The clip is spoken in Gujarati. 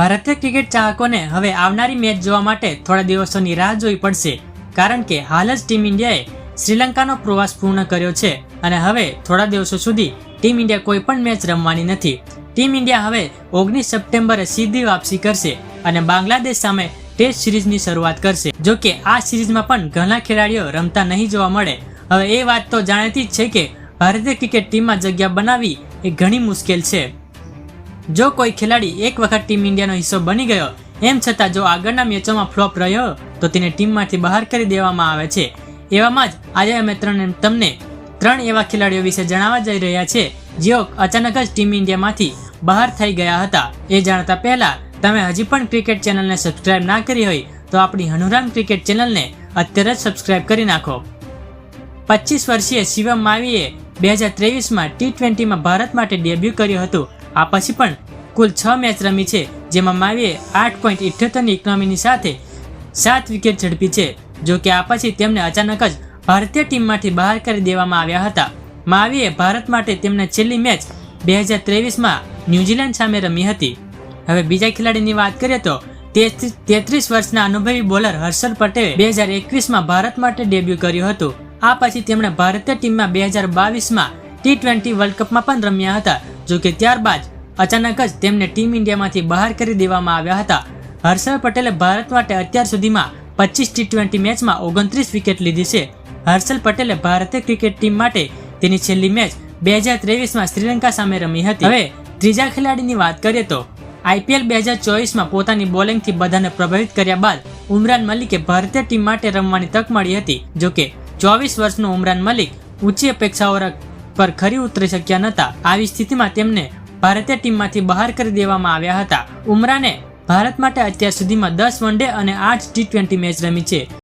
ભારતીય ક્રિકેટ ચાહકોને હવે આવનારી મેચ જોવા માટે થોડા દિવસોની રાહ જોવી પડશે. કારણ કે હાલ જ ટીમ ઇન્ડિયાએ શ્રીલંકાનો પ્રવાસ પૂર્ણ કર્યો છે અને હવે થોડા દિવસો સુધી ટીમ ઇન્ડિયા કોઈ પણ મેચ રમવાની નથી. ટીમ ઇન્ડિયા હવે ઓગણીસ સપ્ટેમ્બરે સીધી વાપસી કરશે અને બાંગ્લાદેશ સામે ટેસ્ટ સિરીઝની શરૂઆત કરશે. જો કે આ સિરીઝમાં પણ ઘણા ખેલાડીઓ રમતા નહીં જોવા મળે. હવે એ વાત તો જાણીતી જ છે કે ભારતીય ક્રિકેટ ટીમમાં જગ્યા બનાવવી એ ઘણી મુશ્કેલ છે. જો કોઈ ખેલાડી એક વખત ટીમ ઇન્ડિયાનો હિસ્સો બની ગયો, એમ છતાં જો આગળના મેચોમાં ફ્લોપ રહ્યો, તો તેને ટીમમાંથી બહાર કરી દેવામાં આવે છે. એવામાં જ આજે અમે ત્રણ તમને ત્રણ એવા ખેલાડીઓ વિશે જણાવવા જઈ રહ્યા છે, જેઓ અચાનક જ ટીમ ઇન્ડિયામાંથી બહાર થઈ ગયા હતા. એ જાણતા પહેલા તમે હજી પણ ક્રિકેટ ચેનલને સબસ્ક્રાઇબ ના કરી હોય, તો આપણી હનુરામ ક્રિકેટ ચેનલને અત્યારે જ સબસ્ક્રાઇબ કરી નાખો. પચીસ વર્ષીય શિવમ માવીએ બે હજાર ત્રેવીસમાં ટી ટ્વેન્ટીમાં ભારત માટે ડેબ્યુ કર્યું હતું. આ પછી પણ કુલ છ મેચ રમી છે, જેમાં માવીએ આઠ પોઈન્ટ ઇઠ્યોતેરની ઇકોનોમીની સાથે સાત વિકેટ ઝડપી છે. જો કે આ પછી તેમને અચાનક જ ભારતીય ટીમમાંથી બહાર કરી દેવામાં આવ્યા હતા. માવીએ ભારત માટે તેમને છેલ્લી મેચ બે હજાર ત્રેવીસમાં ન્યૂઝીલેન્ડ સામે રમી હતી. હવે બીજા ખેલાડીની વાત કરીએ તો તેત્રીસ વર્ષના અનુભવી બોલર હર્ષલ પટેલે બે હજાર એકવીસમાં ભારત માટે ડેબ્યુ કર્યું હતું. આ પછી તેમણે ભારતીય ટીમમાં બે હજાર બાવીસમાં ટી ટ્વેન્ટી વર્લ્ડ કપમાં પણ રમ્યા હતા. જો કે ત્યારબાદ અચાનક જ તેમને ટીમ ઇન્ડિયામાંથી બહાર કરી દેવામાં આવ્યા હતા. હર્ષલ પટેલે ભારત માટે અત્યાર સુધીમાં પચીસ ટી ટ્વેન્ટી મેચમાં ઓગણત્રીસ વિકેટ લીધી છે. હર્ષલ પટેલે ભારતીય ક્રિકેટ ટીમ માટે તેની છેલ્લી મેચ બે હજાર ત્રેવીસમાં શ્રીલંકા સામે રમી હતી. હવે ત્રીજા ખેલાડીની વાત કરીએ તો આઈપીએલ બે હજાર ચોવીસમાં પોતાની બોલિંગથી બધાને પ્રભાવિત કર્યા બાદ ઉમરાન મલિકે ભારતીય ટીમ માટે રમવાની તક મળી હતી. જોકે ચોવીસ વર્ષનો ઉમરાન મલિક ઊંચી અપેક્ષાઓ પર ખરી ઉતરી શક્યા નહોતા. આવી સ્થિતિમાં તેમને ભારતીય ટીમમાંથી બહાર કરી દેવામાં આવ્યા હતા. ઉમરાને ભારત માટે અત્યાર સુધીમાં દસ વનડે અને આઠ ટી ટ્વેન્ટી મેચ રમી છે.